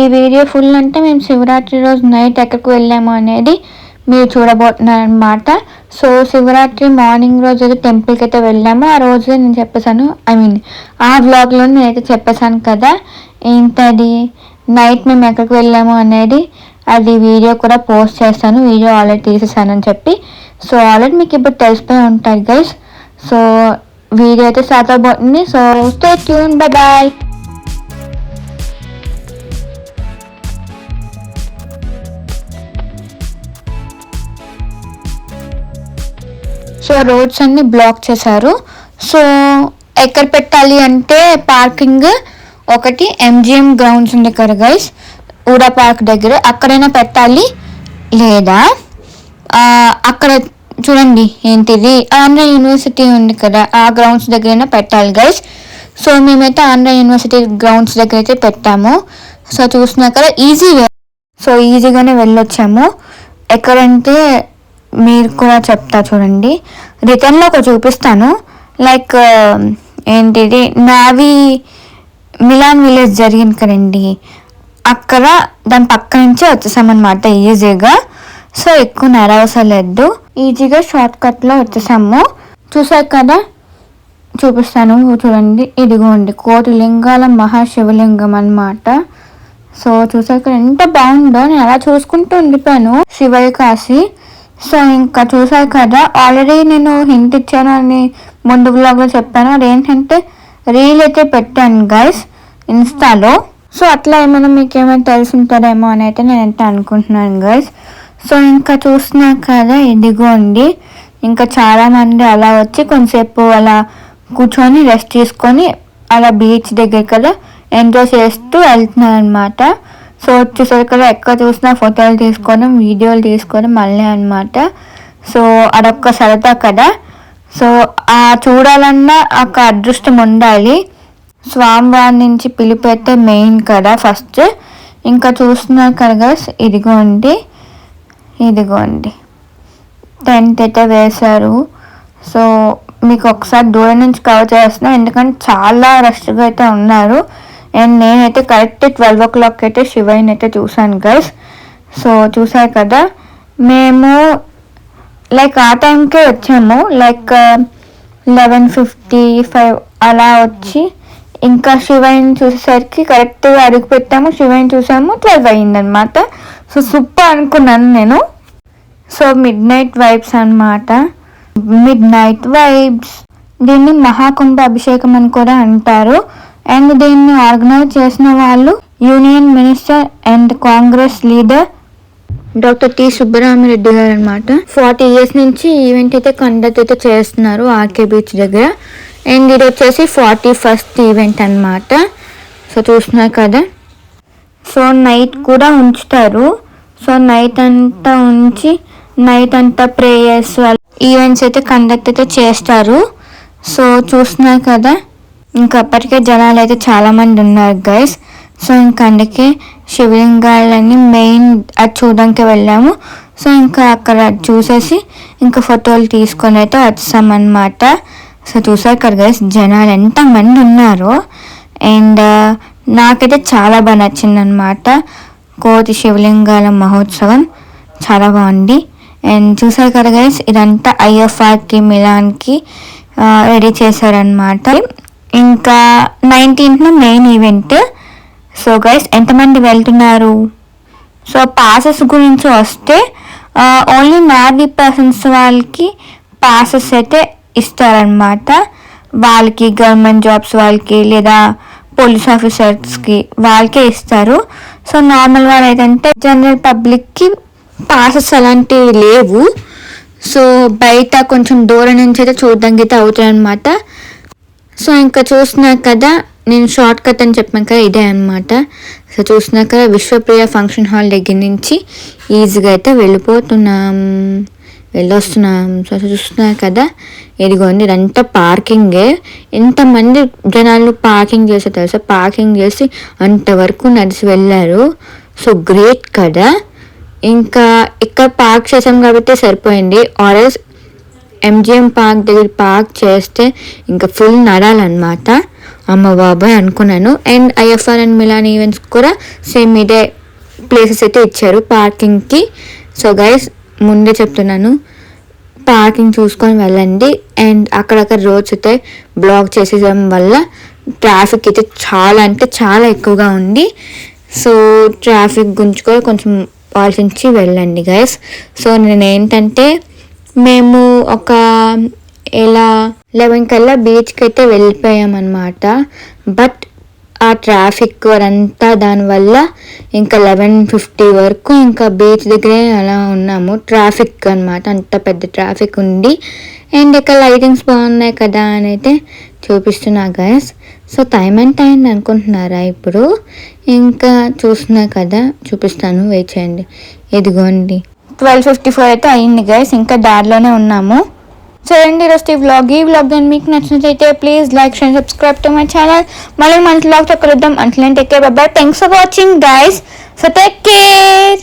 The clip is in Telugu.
ఈ వీడియో ఫుల్ అంటే మేము శివరాత్రి రోజు నైట్ ఎక్కడికి వెళ్ళాము అనేది మీరు చూడబోతున్నారనమాట సో శివరాత్రి మార్నింగ్ రోజు అయితే టెంపుల్కి అయితే వెళ్ళాము. ఆ రోజు నేను చెప్పేశాను ఐ మీన్ ఆ బ్లాగ్లో నేనైతే చెప్పేశాను కదా ఏంటది? నైట్ మేము ఎక్కడికి వెళ్ళాము అనేది అది వీడియో కూడా పోస్ట్ చేస్తాను వీడియో ఆల్రెడీ తీసేసానని చెప్పి. సో ఆల్రెడీ మీకు ఇప్పుడు తెలిసిపోయి ఉంటాయి గైస్. సో వీడియో అయితే స్టార్ట్ అవబోతుంది. So stay tune bye bye so roads అన్ని బ్లాక్ చేశారు. సో ఎక్కడ పెట్టాలి అంటే పార్కింగ్ ఒకటి ఎంజిఎం గ్రౌండ్స్ ఉంది కదా గైస్ ఊడా పార్క్ దగ్గర. అక్కడైనా పెట్టాలి లేదా? అక్కడ చూడండి ఏంటిది. ఆంధ్ర యూనివర్సిటీ ఉంది కదా ఆ గ్రౌండ్స్ దగ్గరైనా పెట్టాలి గైస్ సో మేమైతే ఆంధ్ర యూనివర్సిటీ గ్రౌండ్స్ దగ్గర అయితే పెట్టాము. సో చూసినాక కదా ఈజీ సో ఈజీగానే వెళ్ళొచ్చాము. ఎక్కడంటే మీరు కూడా చెప్తా చూడండి. రిటర్న్లో ఒక చూపిస్తాను. లైక్ uh, ఏంటిది? నావి మిలాన్ విలేజ్ జరిగింది కదండి. అక్కడ దాని పక్క నుంచి వచ్చేసామన్నమాట ఈజీగా. సో ఎక్కువ నడవసరం లేదు. ఈజీగా షార్ట్ కట్లో వచ్చేసాము. చూసారు కదా? చూపిస్తాను చూడండి. ఇదిగోండి కోటి లింగాల మహాశివలింగం అన్నమాట. సో చూసాక ఎంత బాగుందో. నేను అలా చూసుకుంటూ ఉండిపోయాను. శివయ్య కాశీ. సో ఇంకా చూసారు కదా ఆల్రెడీ నేను హింట్ ఇచ్చాను అని ముందు బ్లాగ్లో చెప్పాను. అదేంటంటే రీల్ అయితే పెట్టాను గైస్ ఇన్స్టాలో సో అట్లా ఏమైనా మీకు ఏమైనా తెలిసి ఉంటారేమో అని అయితే నేను అయితే అనుకుంటున్నాను గైస్ సో ఇంకా చూస్తున్నా కదా ఇదిగోండి ఇంకా చాలా మంది అలా వచ్చి కొంతసేపు అలా కూర్చొని రెస్ట్ తీసుకొని అలా బీచ్ దగ్గర కదా ఎంజాయ్ చేస్తూ వెళ్తున్నారు అనమాట సో వచ్చేసరికి ఎక్కడ చూసినా ఫోటోలు తీసుకోవడం వీడియోలు తీసుకోవడం మళ్ళీ అనమాట సో అదొక్క సరదా కదా సో ఆ చూడాలన్నా ఒక అదృష్టం ఉండాలి. స్వామివారి నుంచి పిలిపెడితే మెయిన్ కదా ఫస్ట్. ఇంకా చూస్తున్నారు కదా ఇదిగోండి. ఇదిగోండి. టెంట్ అయితే వేశారు. సో మీకు ఒకసారి దూరం నుంచి కవర్ చేస్తున్నా ఎందుకంటే చాలా రష్గా అయితే ఉన్నారు. అండ్ నేనైతే కరెక్ట్ ట్వెల్వ్ ఓ క్లాక్ అయితే శివయ్యని అయితే చూశాను గైస్ సో చూసారు కదా? మేము లైక్ ఆ టైంకే వచ్చాము. లైక్ లెవెన్ ఫిఫ్టీ ఫైవ్ అలా వచ్చి ఇంకా శివయ్యని చూసేసరికి కరెక్ట్గా అడుగు పెట్టాము. శివయ్యని చూసాము. ట్వెల్వ్ అయ్యిందనమాట సో సూపర్ అనుకున్నాను నేను. సో మిడ్ నైట్ వైబ్స్ అన్నమాట. మిడ్ నైట్ వైబ్స్ దీన్ని మహాకుంభ అభిషేకం అని కూడా అంటారు. అండ్ దీన్ని ఆర్గనైజ్ చేసిన వాళ్ళు union minister and Congress leader doctor T Subbarami Reddy గారు అనమాట ఫార్టీ ఇయర్స్ నుంచి ఈవెంట్ అయితే కండక్ట్ అయితే చేస్తున్నారు ఆర్కే బీచ్ దగ్గర. అండ్ ఇది వచ్చేసి ఫార్టీ ఫస్ట్ ఈవెంట్ అన్నమాట. సో చూస్తున్నారు కదా. సో నైట్ కూడా ఉంచుతారు. సో నైట్ అంతా ఉంచి నైట్ అంతా ప్రేయర్స్ ఈవెంట్స్ అయితే కండక్ట్ అయితే చేస్తారు. సో చూస్తున్నారు కదా. ఇంకా అప్పటికే జనాలు అయితే చాలా మంది ఉన్నారు గైస్ సో ఇంకా అందుకే శివలింగాలని మెయిన్ అది చూడడానికి వెళ్ళాము. సో ఇంకా అక్కడ చూసేసి ఇంకా ఫోటోలు తీసుకొని అయితే వచ్చామన్నమాట. సో చూసారు కదా గైస్ జనాలు ఎంతమంది ఉన్నారు. అండ్ uh, నాకైతే చాలా బాగా నచ్చింది అనమాట శివలింగాల మహోత్సవం. చాలా బాగుంది. అండ్ చూసారు కదా గైస్ ఇదంతా ఐఎఫ్ఆర్కి మిలాన్కి uh, రెడీ చేశారనమాట ఇంకా నైన్టీన్త్న మెయిన్ ఈవెంట్ సో గైస్ ఎంతమంది వెళ్తున్నారు? సో పాసెస్ గురించి వస్తే ఓన్లీ నావీ పర్సన్స్ వాళ్ళకి పాసెస్ అయితే ఇస్తారనమాట వాళ్ళకి గవర్నమెంట్ జాబ్స్ వాళ్ళకి లేదా పోలీస్ ఆఫీసర్స్కి వాళ్ళకే ఇస్తారు. సో నార్మల్ వాళ్ళు ఏంటంటే జనరల్ పబ్లిక్కి పాసెస్ అలాంటివి లేవు. సో బయట కొంచెం దూరం నుంచి అయితే చూడడానికి అయితే అవుతాయి అనమాట సో ఇంకా చూస్తున్నారు కదా నేను షార్ట్ కట్ అని చెప్పాను కదా ఇదే అనమాట సో చూస్తున్నారు కదా విశ్వప్రియ ఫంక్షన్ హాల్ దగ్గర నుంచి ఈజీగా అయితే వెళ్ళిపోతున్నాం. వెళ్ళొస్తున్నాం. సో చూస్తున్నారు కదా ఇదిగోండి ఇదంతా పార్కింగే ఎంతమంది జనాలు పార్కింగ్ చేసే తెలుసా? పార్కింగ్ చేసి అంతవరకు నడిచి వెళ్ళారు. సో గ్రేట్ కదా. ఇంకా ఇక్కడ పార్క్ చేసాం కాబట్టి సరిపోయింది. ఆర్ఎస్ ఎంజిఎం పార్క్ దగ్గర పార్క్ చేస్తే ఇంకా ఫుల్ నడాలన్నమాట. అమ్మ బాబాయ్ అనుకున్నాను and IFR and Milan events కూడా సేమ్ ఇదే ప్లేసెస్ అయితే ఇచ్చారు పార్కింగ్కి సో గైస్ ముందే చెప్తున్నాను. పార్కింగ్ చూసుకొని వెళ్ళండి. అండ్ అక్కడక్కడ రోడ్స్ అయితే బ్లాక్ చేసేయడం వల్ల ట్రాఫిక్ అయితే చాలా అంటే చాలా ఎక్కువగా ఉంది. సో ట్రాఫిక్ గురించి కూడా కొంచెం ఆలోచించి వెళ్ళండి గైస్ సో నేను ఏంటంటే మేము ఒక ఎలా లెవెన్ కల్లా బీచ్కి అయితే వెళ్ళిపోయామన్నమాట. బట్ ఆ ట్రాఫిక్ అదంతా దానివల్ల ఇంకా లెవెన్ ఫిఫ్టీ వరకు ఇంకా బీచ్ దగ్గరే అలా ఉన్నాము. ట్రాఫిక్ అన్నమాట అంత పెద్ద ట్రాఫిక్ ఉంది. అండ్ ఇక్కడ లైటింగ్స్ బాగున్నాయి కదా అని అయితే చూపిస్తున్నా guys so time and time అనుకుంటున్నారా ఇప్పుడు? ఇంకా చూస్తున్నా కదా చూపిస్తాను వెయిట్ చేయండి. ఇదిగోండి. ట్వెల్వ్ ఫిఫ్టీ ఫోర్ అయితే అయింది గైస్ ఇంకా దారిలోనే ఉన్నాము. చూడండి ఈరోజు ఈ వ్లాగ్ ఈ వ్లాగ్ నేను మీకు నచ్చినట్లయితే please like share subscribe to my channel మళ్ళీ మంచి వ్లాగ్తో కలుద్దాం. అంటే take care bye thanks for watching guys so take care